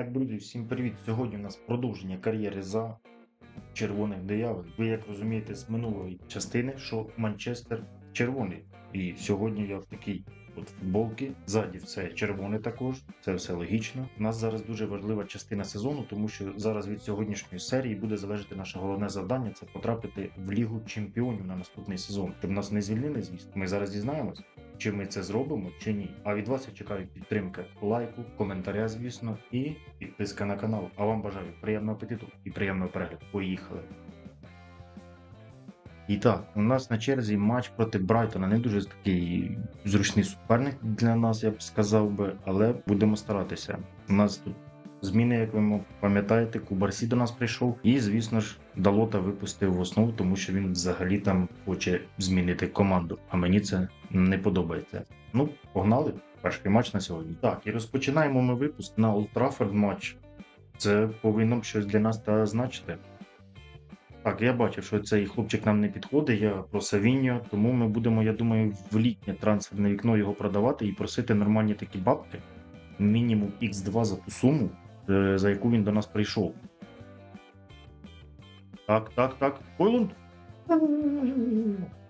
Так, друзі, всім привіт! Сьогодні у нас продовження кар'єри за червоних диявол. Ви як розумієте з минулої частини, що Манчестер червоний. І сьогодні я в такій от футболці. Ззаді все червоне також, це все логічно. У нас зараз дуже важлива частина сезону, тому що зараз від сьогоднішньої серії буде залежати наше головне завдання це потрапити в Лігу чемпіонів на наступний сезон. Щоб нас не звільнили, звісно. Ми зараз дізнаємось, чи ми це зробимо, чи ні. А від вас я чекаю підтримки, лайку, коментаря, звісно, і підписка на канал. А вам бажаю приємного апетиту і приємного перегляду. Поїхали! І так, у нас на черзі матч проти Брайтона. Не дуже такий зручний суперник для нас, я б сказав би, але будемо старатися. У нас тут зміни, як ви пам'ятаєте, Кубарсі до нас прийшов, і, звісно ж, Далота випустив в основу, тому що він взагалі там хоче змінити команду. А мені це не подобається. Ну, погнали. Перший матч на сьогодні. Так, і розпочинаємо ми випуск на Олд Траффорд матч. Це повинно щось для нас та значити. Так, я бачив, що цей хлопчик нам не підходить. Я про Савіньо, тому ми будемо, я думаю, в літнє трансферне вікно його продавати і просити нормальні такі бабки. Мінімум X2 за ту суму, за яку він до нас прийшов. Так, так, так. Хойлунд.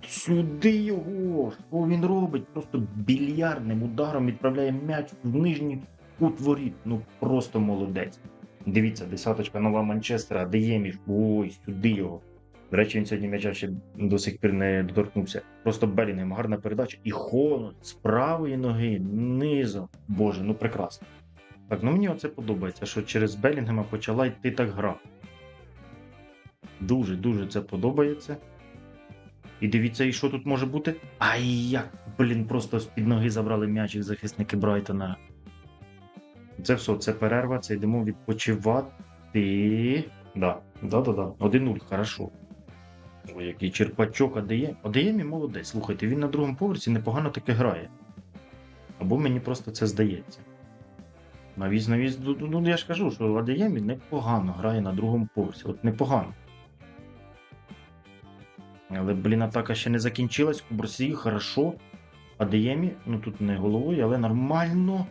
Сюди його! Що він робить? Просто більярдним ударом відправляє м'яч в нижній кут воріт. Ну просто молодець. Дивіться, десяточка нова Манчестера, Деєміш. Ой, сюди його. До речі, він сьогодні м'яча ще до сих пір не доторкнувся. Просто Белінгем, гарна передача. І Холод з правої ноги, низом. Боже, ну прекрасно. Так, ну мені оце подобається, що через Белінгема почала йти так гра. Дуже, дуже це подобається. І дивіться, і що тут може бути? Ай, як, блін, просто з-під ноги забрали м'ячик захисники Брайтона. Це все, це перерва, це йдемо відпочивати. Да, да, да, да. 1-0, хорошо. Ой, який черпачок Адеєм. Адеємі молодець. Слухайте, він на другому поверсі непогано таки грає. Або мені просто це здається. Навіть, навіть, ну, ну я ж кажу, що Адеємі непогано грає на другому поверсі. От непогано. Але, блін, атака ще не закінчилась. Кубарсі, хорошо. Адеємі, ну тут не головою, але нормально.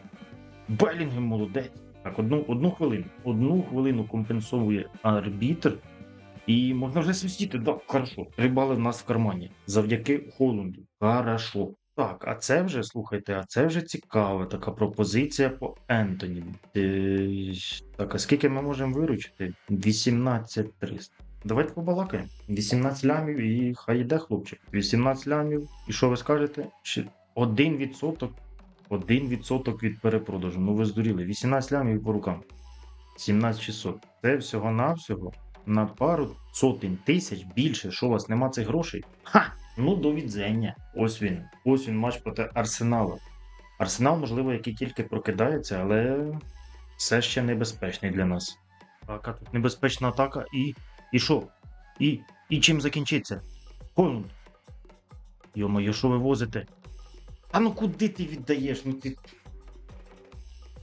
Белінгем молодець. Так, одну, одну хвилину. Одну хвилину компенсовує арбітр. І можна вже свистіти. Да, хорошо. Три бали в нас в кармані. Завдяки Холланду. Хорошо. Так, а це вже, слухайте, а це вже цікава така пропозиція по Ентоні. Е, так, а скільки ми можемо виручити? 18 300. Давайте побалакаємо. 18 лямів і хай йде, хлопчик. 18 лямів. І що ви скажете? 1%. 1% від перепродажу. Ну ви здуріли. 18 лямів по рукам. 17600. Це всього-навсього на пару сотень тисяч більше. Що у вас нема цих грошей? Ха! Ну до відзення. Ось він. Ось він матч проти Арсенала. Арсенал, можливо, який тільки прокидається, але все ще небезпечний для нас. Атака тут небезпечна атака і. І що? І. І чим закінчиться? Холланд. Йо-моє, що ви возите? А ну куди ти віддаєш? Ну ти.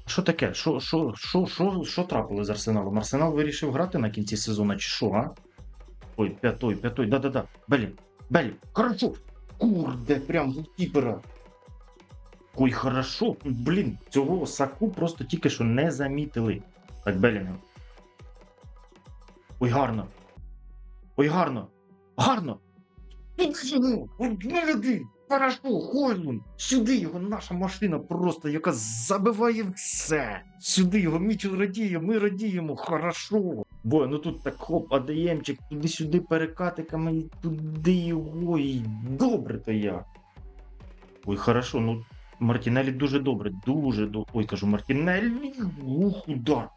Що таке? Що, що, що, що, що трапило з Арсеналом? Арсенал вирішив грати на кінці сезону, чи що, а? Ой, п'ятой, п'ятой, да-да-да. Белін, Белін, хорошо. Курде, прям голкіпера. Ой, хорошо. Блін, цього саку просто тільки що не замітили. Так, Белінгем. Ой, гарно. Ой, гарно. Гарно. Хорошо, Хойлун. Сюди його наша машина просто, яка забиває все. Сюди його Мічел радіє, ми радіємо, хорошо. Бо ну тут так хоп, АДМчик, туди-сюди перекатиками, і туди його, і добре то я. Ой, хорошо, ну Мартінелі дуже добре, дуже добре. Ой, кажу, Мартінелі, ух, удар.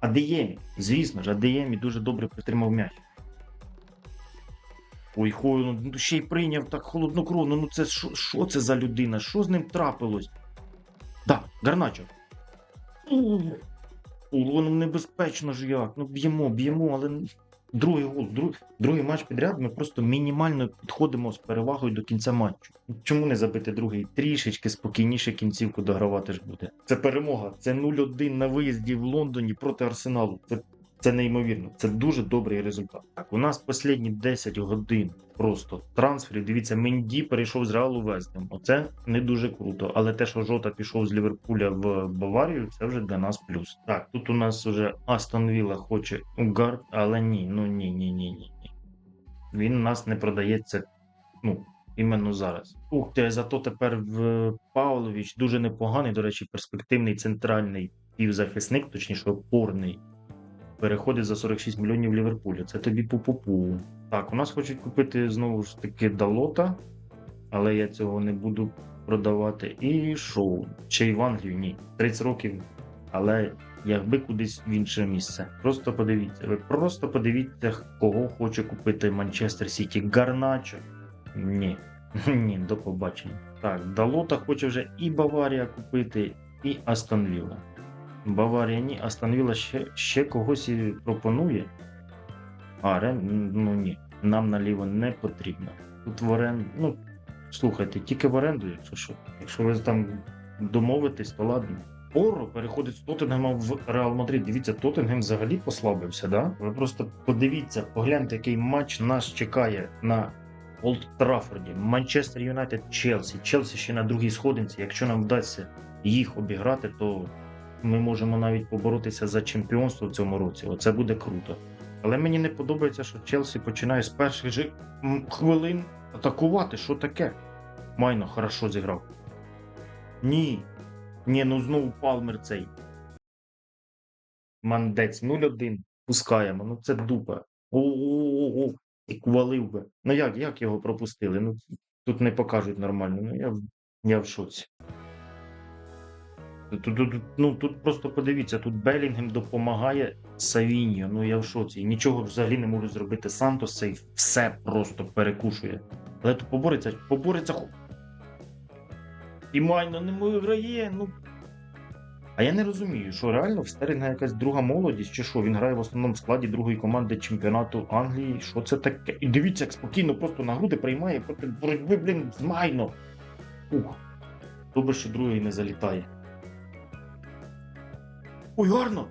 Адеємі, звісно ж, Адеємі дуже добре притримав м'яч. Ой, Хойлунд, ну ще й прийняв так холоднокровно. Ну це що, це за людина? Що з ним трапилось? Да, Гарначо. Воно небезпечно ж як. Ну б'ємо, б'ємо, але другий гол, друг, другий матч підряд ми просто мінімально підходимо з перевагою до кінця матчу. Чому не забити другий? Трішечки спокійніше кінцівку догравати ж буде. Це перемога. Це 0-1 на виїзді в Лондоні проти Арсеналу. Це, Це неймовірно, це дуже добрий результат. Так, у нас останні 10 годин просто трансферів. Дивіться, Менді перейшов з Реалу Вестем. Оце не дуже круто. Але те, що Жота пішов з Ліверпуля в Баварію, це вже для нас плюс. Так, тут у нас вже Астон Вілла хоче Угард, але ні, ну ні, ні, ні, ні. Він нас не продається. Ну, іменно зараз. Ух ти, зато тепер в Павлович дуже непоганий, до речі, перспективний центральний півзахисник, точніше опорний. Переходить за 46 мільйонів Ліверпуля. Це тобі пу-пу-пу. Так, у нас хочуть купити знову ж таки Далота, але я цього не буду продавати. І шоу. Чи в Англію? Ні. 30 років, але якби кудись в інше місце. Просто подивіться. Ви просто подивіться, кого хоче купити Манчестер Сіті. Гарначо. Ні. Ні, до побачення. Так, Далота хоче вже і Баварія купити, і Астон Вілла. Баварія ні, Астон Вілла ще, ще когось і пропонує. А, Рен, ну ні, нам наліво не потрібно. Тут в оренду, ну, слухайте, тільки в оренду, якщо що. Якщо ви там домовитесь, то ладно. Оро переходить з Тоттенгема в Реал Мадрид. Дивіться, Тоттенгем взагалі послабився, да? Ви просто подивіться, погляньте, який матч нас чекає на Олд Траффорді. Манчестер Юнайтед, Челсі. Челсі ще на другій сходинці. Якщо нам вдасться їх обіграти, то ми можемо навіть поборотися за чемпіонство в цьому році. Оце буде круто. Але мені не подобається, що Челсі починає з перших же хвилин атакувати. Що таке? Майно хорошо зіграв. Ні. Ні, ну знову Палмер цей. Мандець 0-1. Пускаємо. Ну це дупа. О-о-о-о. І квалив би. Ну як, як його пропустили? Ну тут не покажуть нормально. Ну я, я в шоці. Тут, тут, ну, тут просто подивіться, тут Белінгем допомагає Савіньо. Ну я в шоці. Нічого взагалі не можу зробити Сантос, цей все просто перекушує. Але тут побореться, побореться. І Майно не виграє. Ну. А я не розумію, що реально в Стерлінга якась друга молодість, чи що він грає в основному складі другої команди чемпіонату Англії. Що це таке? І дивіться, як спокійно просто на груди приймає проти боротьби, блін, з Майно. Ух. Добре, що другий не залітає. Ой, гарно!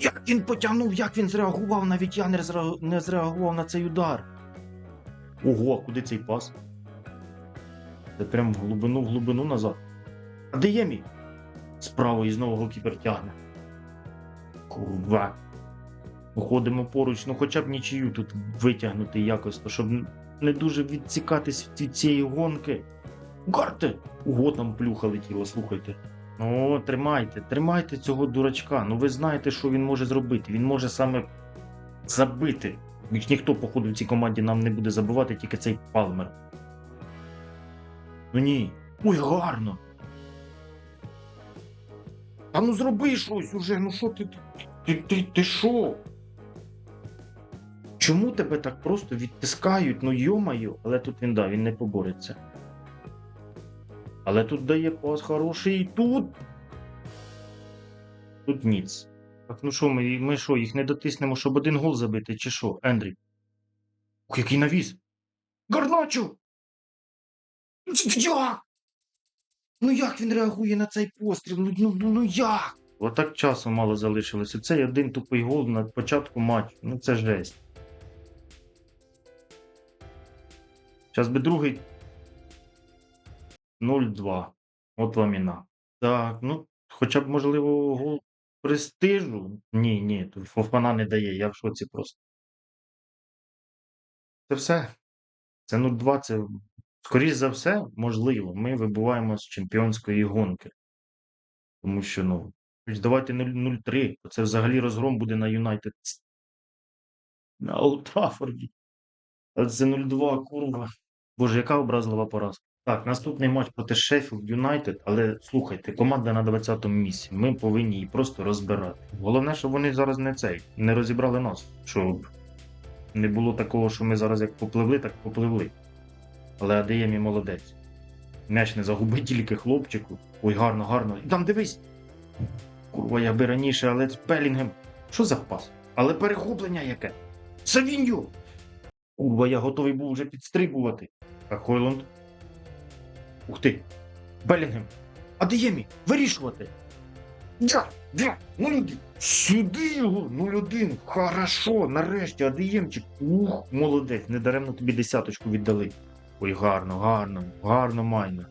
Як він потягнув, як він зреагував, навіть я не, зре- не зреагував на цей удар. Ого, а куди цей пас? Це прям в глибину, в глибину назад. А де є мій? Справа і знову голкіпер тягне. Курва. Виходимо поруч, ну хоча б нічию тут витягнути якось, то щоб не дуже відцікатись від цієї гонки. Гарте! Ого, там плюха летіла, слухайте. Ну, тримайте, тримайте цього дурачка. Ну ви знаєте, що він може зробити. Він може саме забити. Більш ніхто, походу, в цій команді нам не буде забивати, тільки цей палмер. Ну ні. Ой, гарно. Та ну зроби щось уже, ну що ти. Ти ти, ти що? Чому тебе так просто відтискають? Ну йомаю, але тут він да, він не побореться. Але тут дає пас хороший і тут. Тут ніц. Так, ну що, ми, ми що, їх не дотиснемо, щоб один гол забити, чи що, Ендрі? Ох, який навіс! Гарначо! Ну, Як? Ну як він реагує на цей постріл? Ну, ну, ну, ну як? Отак часу мало залишилося. Цей один тупий гол на початку матчу. Ну це жесть. Зараз би другий 0-2. От вам і на. Так, ну, хоча б, можливо, гол престижу. Ні, ні, тут Фофана не дає, я в шоці просто. Це все. Це 0-2, це, скоріш за все, можливо, ми вибуваємо з чемпіонської гонки. Тому що, ну, давайте 0- 0-3, то це взагалі розгром буде на Юнайтед. На Олд Траффорді. Це 0-2, курва. Боже, яка образлива поразка. Так, наступний матч проти Шеффілд Юнайтед, але слухайте, команда на 20-му місці. Ми повинні її просто розбирати. Головне, щоб вони зараз не цей, не розібрали нас. Щоб не було такого, що ми зараз як попливли, так попливли. Але Адеємі молодець. М'яч не загуби тільки хлопчику. Ой, гарно, гарно. Там дивись. Курва, я би раніше, але з Белінгем. Що за пас? Але перехоплення яке? Савіньо! Курва, я готовий був вже підстрибувати. А Хойланд? Ух ти! Белінгем! Адеємі! Вирішувати! Я! Де? 0-1. Сюди його 0-1. Хорошо, нарешті, Адіємчик. Ух, молодець, недаремно тобі десяточку віддали. Ой, гарно, гарно, гарно майно.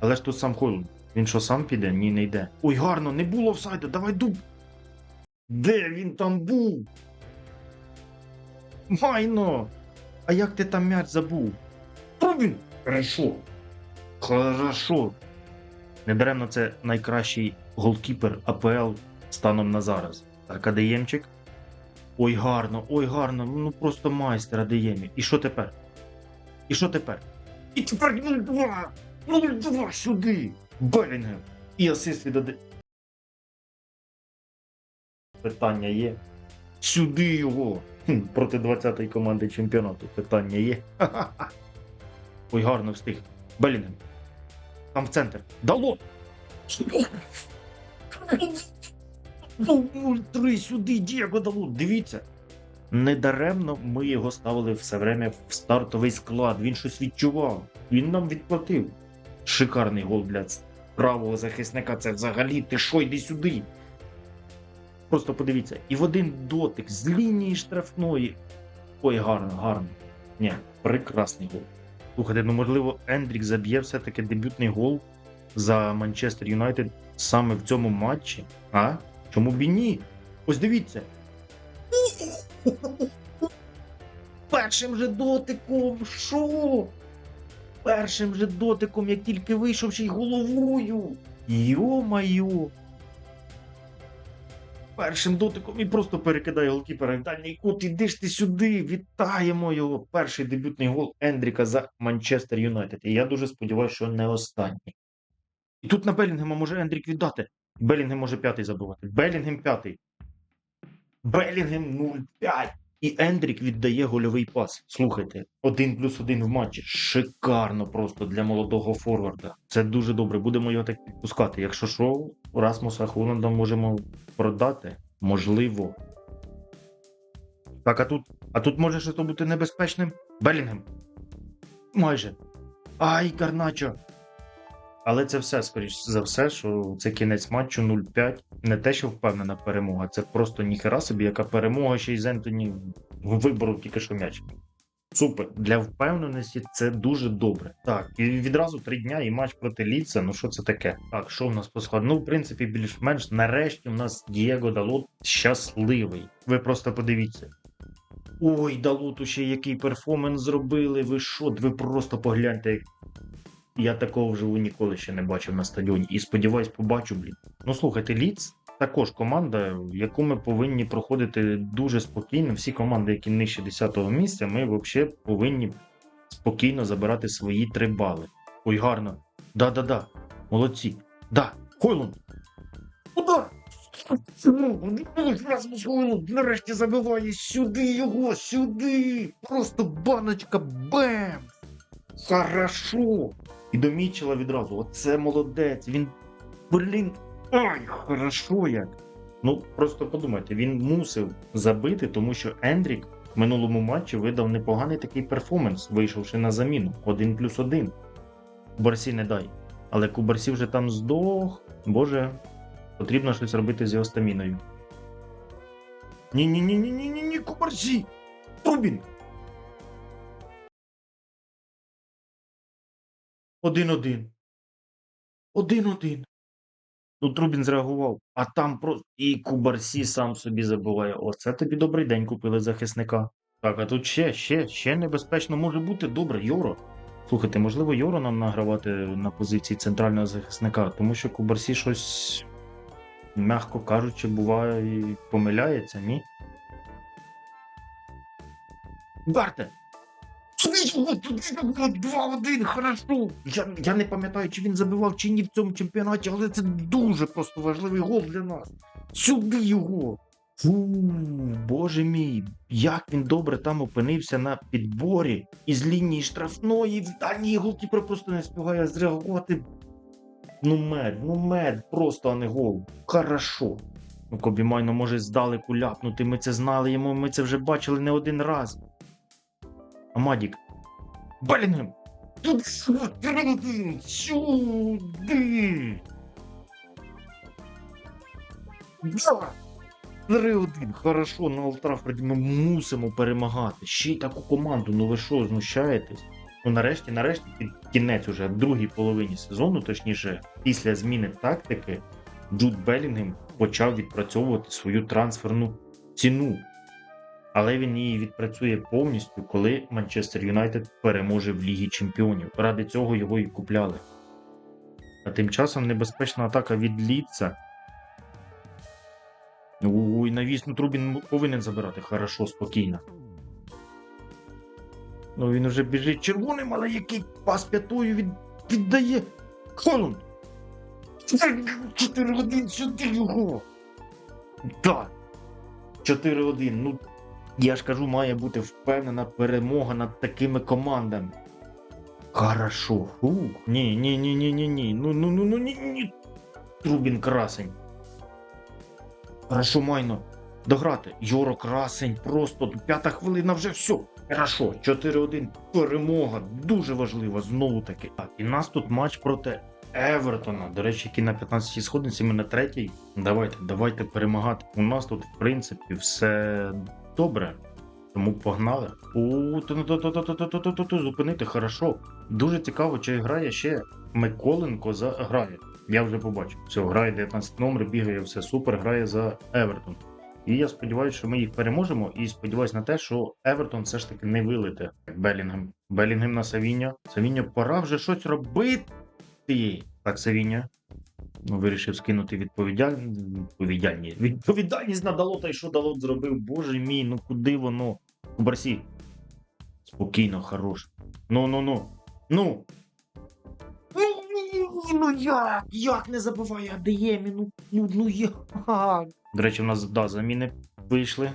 Але ж тут сам Хойлун. Він що сам піде? Ні, не йде. Ой, гарно, не було офсайду, давай дуб. Де він там був? Майно! А як ти там м'яч забув? Рубін! Хорошо. Хорошо. Недаремно це найкращий голкіпер АПЛ станом на зараз. Так, Адеємчик. Ой, гарно, ой, гарно. Ну просто майстер Адеємі. І що тепер? І що тепер? І тепер 0-2! 0-2 сюди! Белінгем! І асист від Аде... Питання є. Сюди його! Проти 20-ї команди чемпіонату. Питання є. Ой, гарно встиг. Белінгем. Там в центр. Дало! 0-3 сюди, Дієго дало. Дивіться. Недаремно ми його ставили все время в стартовий склад. Він щось відчував. Він нам відплатив. Шикарний гол для правого захисника. Це взагалі ти що, йди сюди. Просто подивіться, і в один дотик з лінії штрафної. Ой, гарно, гарно. Ні, прекрасний гол. Слухайте, ну можливо, Ендрік заб'є все-таки дебютний гол за Манчестер Юнайтед саме в цьому матчі. А? Чому б і ні? Ось дивіться. Першим же дотиком. Що? Першим же дотиком, як тільки вийшов ще й головою. Йо-майо. Першим дотиком і просто перекидає голкіпера в дальній кут. Іди ж ти сюди. Вітаємо його. Перший дебютний гол Ендріка за Манчестер Юнайтед. І я дуже сподіваюся, що не останній. І тут на Белінгема може Ендрік віддати. Белінгем може п'ятий забивати. Белінгем п'ятий. Белінгем 0-5. І Ендрік віддає гольовий пас. Слухайте, один плюс один в матчі. Шикарно просто для молодого форварда. Це дуже добре. Будемо його так підпускати. Якщо що, Расмуса Холланда можемо продати. Можливо. Так, а тут. А тут може щось бути небезпечним? Белінгем. Майже. Ай, Гарначо. Але це все, скоріш за все, що це кінець матчу 0-5. Не те, що впевнена перемога, це просто ніхера собі, яка перемога ще й з Ентоні виборов тільки що м'яч. Супер. Для впевненості це дуже добре. Так, і відразу три дня і матч проти Ліца. Ну що це таке? Так, що в нас по складу? Ну, в принципі, більш-менш нарешті в нас Дієго Далот щасливий. Ви просто подивіться. Ой, Далоту ще який перформанс зробили. Ви що? Ви просто погляньте, я такого вживу ніколи ще не бачив на стадіоні. І сподіваюсь, побачу, блін. Ну слухайте, Ліц також команда, яку ми повинні проходити дуже спокійно. Всі команди, які нижче 10-го місця, ми взагалі повинні спокійно забирати свої три бали. Ой, гарно. Да-да-да. Молодці. Да. Хойлунд. Удар! Нарешті забиває сюди його, сюди. Просто баночка бем! Хорошо! І домічила відразу: оце молодець, він блін, ой, хорошо як. Ну просто подумайте, він мусив забити, тому що Ендрік в минулому матчі видав непоганий такий перформанс, вийшовши на заміну Один плюс один. Барсі не дай. Але Кубарсі вже там здох. Боже, потрібно щось робити з його стаміною. Ні-ні-ні-ні-ні-ні-ні, Кубарсі! Трубін! 1-1. 1-1. Тут Рубін зреагував, а там просто і Кубарсі сам собі забуває. Оце тобі добрий день купили захисника. Так, а тут ще, ще, ще небезпечно може бути добре, Йоро. Слухайте, можливо, Йоро нам награвати на позиції центрального захисника, тому що Кубарсі щось, м'яко кажучи, буває і помиляється, ні? Барте! 2-1, хорошо. Я, я не пам'ятаю, чи він забивав чи ні в цьому чемпіонаті, але це дуже просто важливий гол для нас. Сюди його. Фу, боже мій, як він добре там опинився на підборі із лінії штрафної. А ні, голкіпер просто не встигає зреагувати. Ну мед, ну мед, просто а не гол. Хорошо. Ну, Кобімайно може здалеку ляпнути, ми це знали йому, ми це вже бачили не один раз. Амадік. Белінгем! Тут сюди! Да! 3-1, хорошо, на Олтрафорді ми мусимо перемагати. Ще й таку команду, ну ви що, знущаєтесь? Ну нарешті, нарешті, кінець уже другій половині сезону, точніше, після зміни тактики, Джуд Белінгем почав відпрацьовувати свою трансферну ціну. Але він її відпрацює повністю, коли Манчестер Юнайтед переможе в Лігі Чемпіонів. Ради цього його і купляли. А тим часом небезпечна атака від Ліца. Ой, навісно, Трубін повинен забирати. Хорошо, спокійно. Ну він уже біжить червоним, але який пас п'ятою від... віддає. Холланд! 4-1 сюди його! Так. 4-1. Ну, я ж кажу, має бути впевнена перемога над такими командами. Хорошо. Фух. Ні, ні, ні, ні, ні, ні. Ну, ну, ну, ну, ні, ні. Трубін красень. Хорошо, майно. Дограти. Йоро красень. Просто п'ята хвилина вже все. Хорошо. 4-1. Перемога. Дуже важлива. Знову таки. Так, і нас тут матч проти Евертона. До речі, який на 15-й сходниці, ми на третій. Давайте, давайте перемагати. У нас тут, в принципі, все добре. Тому погнали. Ту-ту-ту-ту-ту-ту-ту-ту, зупинити, хорошо. Дуже цікаво, чи грає ще Миколенко за грає. Я вже побачив. Все, грає 19 номер, бігає все супер, грає за Евертон. І я сподіваюся, що ми їх переможемо. І сподіваюся на те, що Евертон все ж таки не вилите Белінгем. Белінгем на Савіньо. Савіньо, пора вже щось робити. Так, Савіньо. Ну, вирішив скинути відповідаль... відповідальність. Відповідальність на Далота і що Далот зробив? Боже мій, ну куди воно? У Барсі. Спокійно, хорош. Ну, ну, ну. Ну. Ну, ну, ну як? Як не забуває Адеємі? Ну, ну, ну як? До речі, у нас да, заміни вийшли.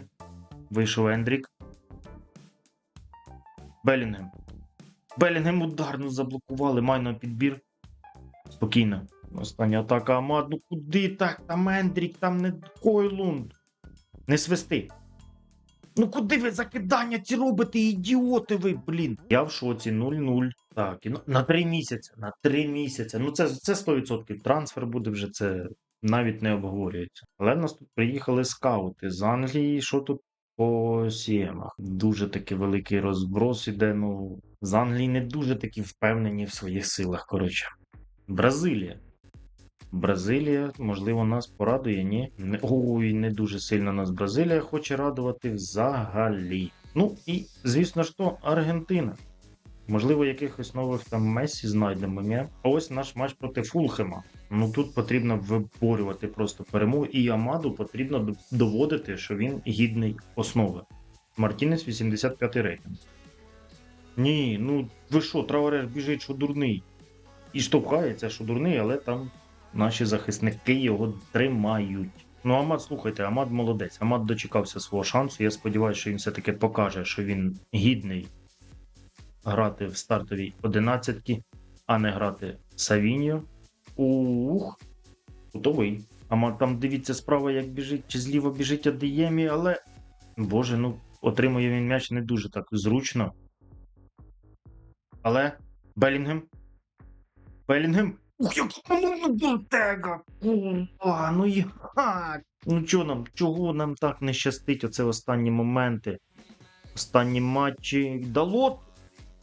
Вийшов Ендрік. Белінгем. Белінгем ударно заблокували, майно підбір. Спокійно. Остання атака Амад. Ну куди так? Там Ендрік, там не Койлунд. Не свисти. Ну куди ви закидання ці робите, ідіоти ви, блін? Я в шоці 0-0. Так, і на, на 3 місяці. На 3 місяці. Ну це, це 100%. Трансфер буде вже це навіть не обговорюється. Але нас тут приїхали скаути з Англії. Що тут по сіємах? Дуже такий великий розброс іде. Ну, з Англії не дуже такі впевнені в своїх силах. Коротше. Бразилія. Бразилія, можливо, нас порадує, ні. Ой, не дуже сильно нас Бразилія хоче радувати взагалі. Ну і, звісно ж, то Аргентина. Можливо, якихось нових там Месі знайдемо. Ні? А ось наш матч проти Фулхема. Ну тут потрібно виборювати просто перемогу, і Амаду потрібно доводити, що він гідний основи. Мартінес 85 рейтинг. Ні, ну ви що, Траоре ж біжить, що дурний. І штовхається, що дурний, але там наші захисники його тримають. Ну, Амад, слухайте, Амад молодець. Амад дочекався свого шансу. Я сподіваюся, що він все-таки покаже, що він гідний грати в стартовій одинадцятці, а не грати Савіньо. Ух, готовий. Амад там дивіться справа, як біжить, чи зліва біжить Адеємі, але. Боже, ну отримує він м'яч не дуже так зручно. Але Белінгем. Белінгем. Ух, як Ботега! Курва, ну як? Ну чого нам, чого нам так не щастить оце останні моменти? Останні матчі. Далот!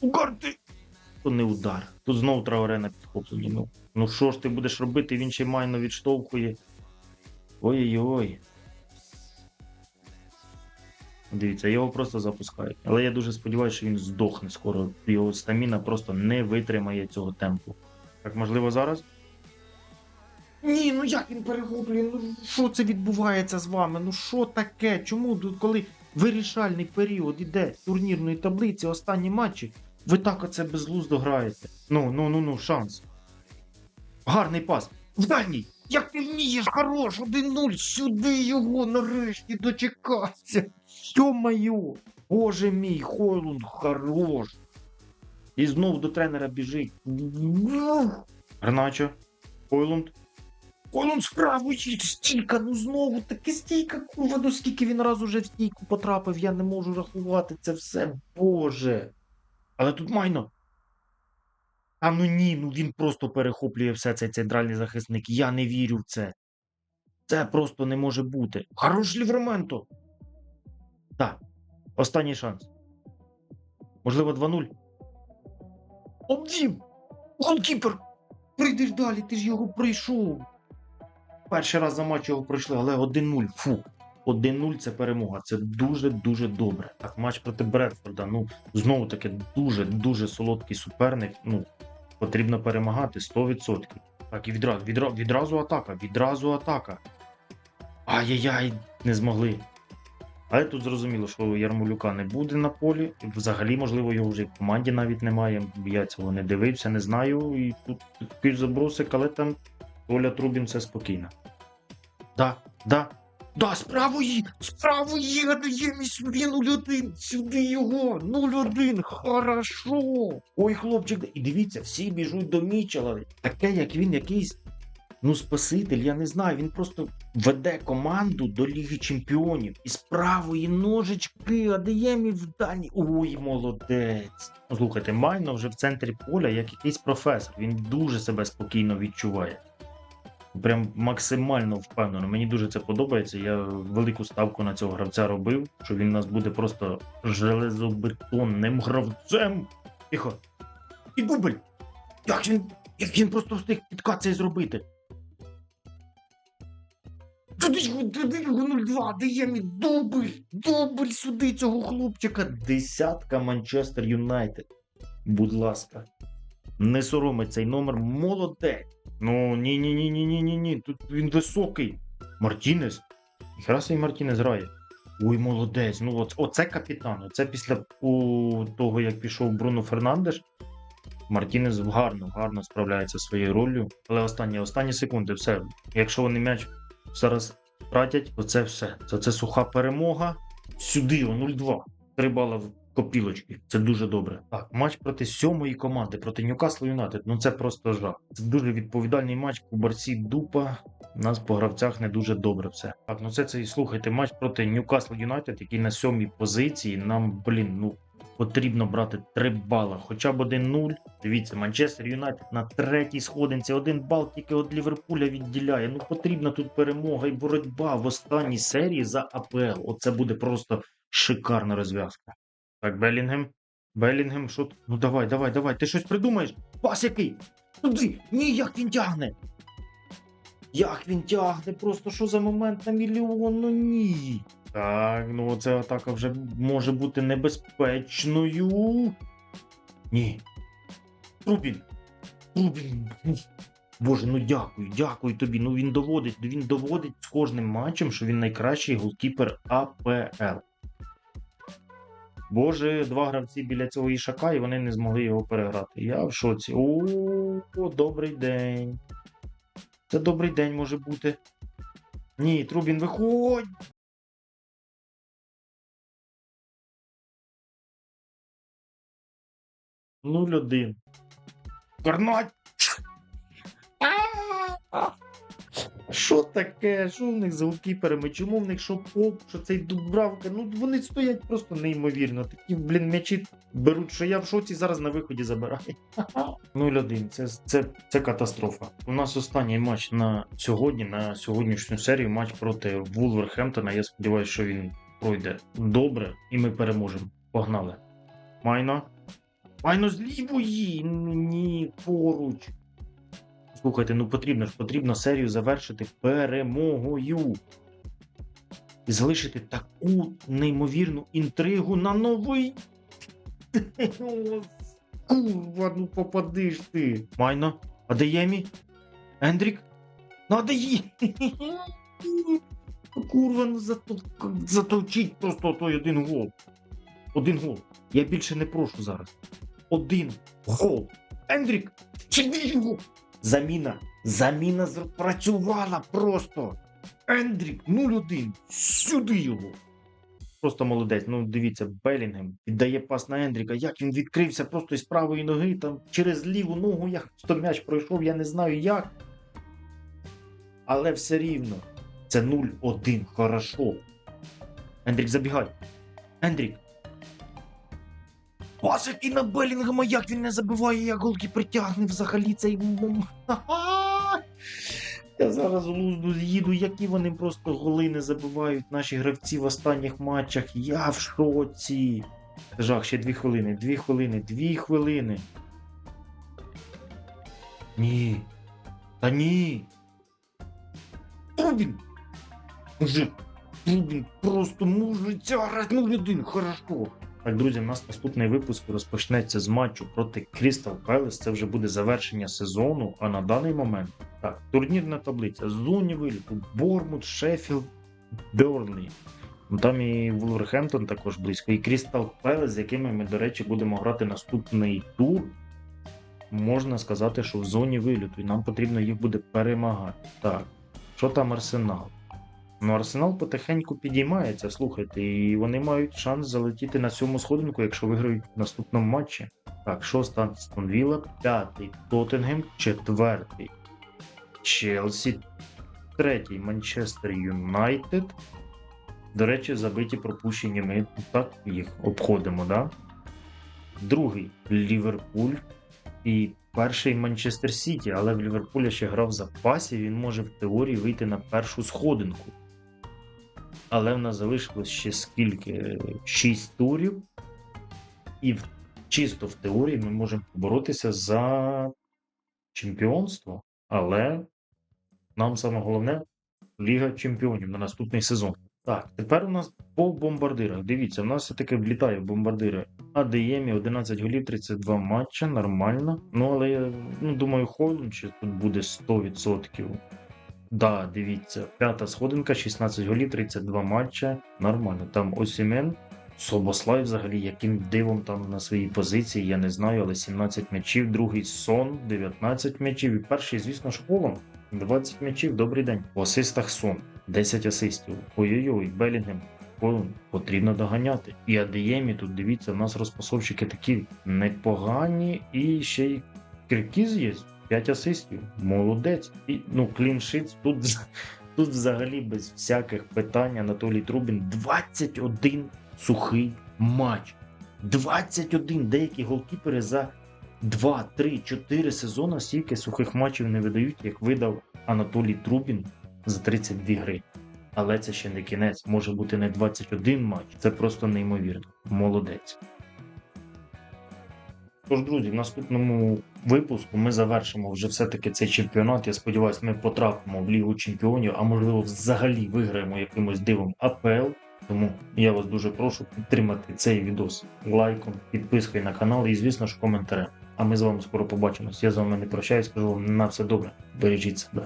Удар ти! То не удар. Тут знову Траоре на підхопленні. Ну, ну що ж ти будеш робити? Він ще майно відштовхує. Ой-ой-ой. Дивіться, його просто запускають. Але я дуже сподіваюся, що він здохне скоро. Його стаміна просто не витримає цього темпу. Так, можливо, зараз? Ні, ну як він перехоплює? Ну що це відбувається з вами? Ну що таке? Чому, коли вирішальний період іде турнірної таблиці, останні матчі, ви так оце безглуздо граєте? Ну, ну, ну, ну, шанс. Гарний пас. В дальній! Як ти вмієш, хорош, 1-0, сюди його нарешті дочекався. Йо-моє! Боже мій, Хойлунд, хорош. І знов до тренера біжить. Гарначо. Хойлунд. Хойлунд справу стійка, ну знову таки стійка, курва, ну скільки він раз уже в стійку потрапив, я не можу рахувати це все, боже. Але тут майно. А ну ні, ну він просто перехоплює все цей центральний захисник. Я не вірю в це. Це просто не може бути. Хорош Лівраменто. Так. Останній шанс. Можливо, 2-0. Обдім! Голкіпер! Прийдеш далі, ти ж його пройшов. Перший раз за матч його пройшли, але 1-0. Фу. 1-0 це перемога. Це дуже-дуже добре. Так, матч проти Бредфорда. Ну, знову таки, дуже-дуже солодкий суперник. Ну, потрібно перемагати 100%. Так, і відразу, відразу, відразу атака, відразу атака. Ай-яй-яй, не змогли. Але тут зрозуміло, що Ярмолюка не буде на полі. Взагалі, можливо, його вже в команді навіть немає. Я цього не дивився, не знаю. І тут такий забросик, але там Оля Трубін це спокійно. Да, да. Да, з правої! З правої Адаємі сюди 0-1! Сюди його! 0-1! Хорошо! Ой, хлопчик, і дивіться, всі біжуть до Мічела. Таке, як він якийсь. Ну, спаситель, я не знаю, він просто веде команду до Ліги Чемпіонів. І з правої ножички Адаємі в дальній. Ой, молодець. Ну, Слухайте, Майно вже в центрі поля, як якийсь професор. Він дуже себе спокійно відчуває. Прям максимально впевнено. Мені дуже це подобається. Я велику ставку на цього гравця робив, що він нас буде просто железобетонним гравцем. Тихо. І дубль! Як він, як він просто встиг підкат цей зробити? Його 0-2, мій дубль! Дубль сюди цього хлопчика. Десятка Манчестер Юнайтед. Будь ласка. Не соромить цей номер, молодець. Ну ні, ні, ні, ні, ні, ні, ні. Тут він високий. Мартінес. Якраз і Мартінес грає. Ой, молодець. Ну, оце капітан. Оце після у, того, як пішов Бруно Фернандеш. Мартінес гарно, гарно справляється своєю роллю. Але останні, останні секунди, все. Якщо вони м'яч зараз втратять, оце все. Це, це суха перемога. Сюди, о 0-2. Три бала в копілочки. Це дуже добре. Так, матч проти сьомої команди, проти Ньюкасл Юнайтед. Ну це просто жах. Це дуже відповідальний матч. Кубарці дупа. У нас по гравцях не дуже добре все. Так, ну це цей слухайте матч проти Ньюкасл Юнайтед, який на сьомій позиції. Нам, блін, ну. Потрібно брати 3 бала, хоча б 1-0. Дивіться, Манчестер Юнайтед на третій сходинці. Один бал тільки від Ліверпуля відділяє. Ну потрібна тут перемога і боротьба в останній серії за АПЛ. Оце буде просто шикарна розв'язка. Так, Белінгем. Белінгем, що тут? Ну давай, давай, давай. Ти щось придумаєш? Пас який? Туди! Ні, як він тягне! Як він тягне? Просто що за момент на мільйон? Ну ні. Так, ну ця атака вже може бути небезпечною. Ні. Трубін. Трубін. Боже, ну дякую, дякую тобі. Ну він доводить, він доводить з кожним матчем, що він найкращий голкіпер АПЛ. Боже, два гравці біля цього ішака, і вони не змогли його переграти. Я в шоці. О, добрий день. Це добрий день може бути. Ні, Трубін, виходь. Нуль один. Карнать! Що таке? Що в них за голкіперами? Чому в них що поп, що цей Дубравка? Ну вони стоять просто неймовірно. Такі, блін, м'ячі беруть, що я в шоці зараз на виході забираю. 0-1. Це, це, це катастрофа. У нас останній матч на сьогодні, на сьогоднішню серію, матч проти Вулверхемптона. Я сподіваюся, що він пройде добре і ми переможемо. Погнали. Майно. Майно з лівої! Ні, поруч. Слухайте, ну потрібно ж потрібно серію завершити перемогою. І залишити таку неймовірну інтригу на новий. О, Курва, ну попадиш ти. Майно, Адеємі? Ендрік? Ну Адеї! Курва, ну зато, затовчіть просто той один гол. Один гол. Я більше не прошу зараз. Один гол. Ендрік! Чи його? Заміна. Заміна запрацювала просто. Ендрік 0-1. Сюди його. Просто молодець. Ну, дивіться, Белінгем віддає пас на Ендріка. Як він відкрився просто із правої ноги, там через ліву ногу, як то м'яч пройшов, я не знаю як. Але все рівно. Це 0-1. Хорошо. Ендрік, забігай. Ендрік. Пас, який на Белінгема, як він не забиває, як голки притягне взагалі цей! Я зараз лузду з'їду, які вони просто голи не забивають наші гравці в останніх матчах. Я в шоці. Жах, ще дві хвилини, дві хвилини, дві хвилини. Ні. Та ні. Трубін. Мужик. Трубін просто мужиця, ну людин, хорошо. Так, друзі, у нас наступний випуск розпочнеться з матчу проти Crystal Palace. Це вже буде завершення сезону. А на даний момент так, турнірна таблиця. Зоні виліту, Бормут, Шеффілд, Берлі. Ну, Там і Вулверхемптон також близько, і Крістал Пелес, з якими ми, до речі, будемо грати наступний тур. Можна сказати, що в зоні виліту, і нам потрібно їх буде перемагати. Так, що там Арсенал? Ну, Арсенал потихеньку підіймається, слухайте, і вони мають шанс залетіти на сьому сходинку, якщо виграють в наступному матчі. Так, шоста Астонвіла, п'ятий Тоттенгем, четвертий Челсі, третій Манчестер Юнайтед. До речі, забиті пропущені ми так їх обходимо, да? Другий Ліверпуль і перший Манчестер Сіті, але в Ліверпуля ще грав в запасі, він може в теорії вийти на першу сходинку. Але в нас залишилось ще скільки? 6 турів. І в, чисто в теорії ми можемо поборотися за чемпіонство. Але нам саме головне Ліга Чемпіонів на наступний сезон. Так, тепер у нас по бомбардирах. Дивіться, у нас все-таки влітає бомбардири АДМі 11 голів, 32 матча, нормально. Ну, але я ну, думаю, Хойлун ще тут буде 100%. Да, дивіться, п'ята сходинка, 16 голів, 32 матча. Нормально. Там Осімен, Собослай взагалі, яким дивом там на своїй позиції, я не знаю, але 17 м'ячів, другий сон, 19 м'ячів. І перший, звісно Холланд. 20 м'ячів, добрий день. По асистах сон, 10 асистів. Ой-ой-ой, Белінгем. Потрібно доганяти. І Адеємі тут дивіться, у нас розпасовщики такі непогані, і ще й Киркіз є. 5 асистів. Молодець. І ну, кліншит тут, тут взагалі без всяких питань Анатолій Трубін 21 сухий матч. 21 деякі голкіпери за 2, 3, 4 сезони стільки сухих матчів не видають, як видав Анатолій Трубін за 32 гри. Але це ще не кінець, може бути не 21 матч, це просто неймовірно. Молодець. Тож, друзі, в наступному випуску ми завершимо вже все-таки цей чемпіонат. Я сподіваюся, ми потрапимо в Лігу Чемпіонів, а можливо, взагалі виграємо якимось дивом АПЛ. Тому я вас дуже прошу підтримати цей відос лайком, підпискою на канал і, звісно ж, коментарем. А ми з вами скоро побачимось. Я з вами не прощаюсь, кажу вам на все добре. Бережіть себе.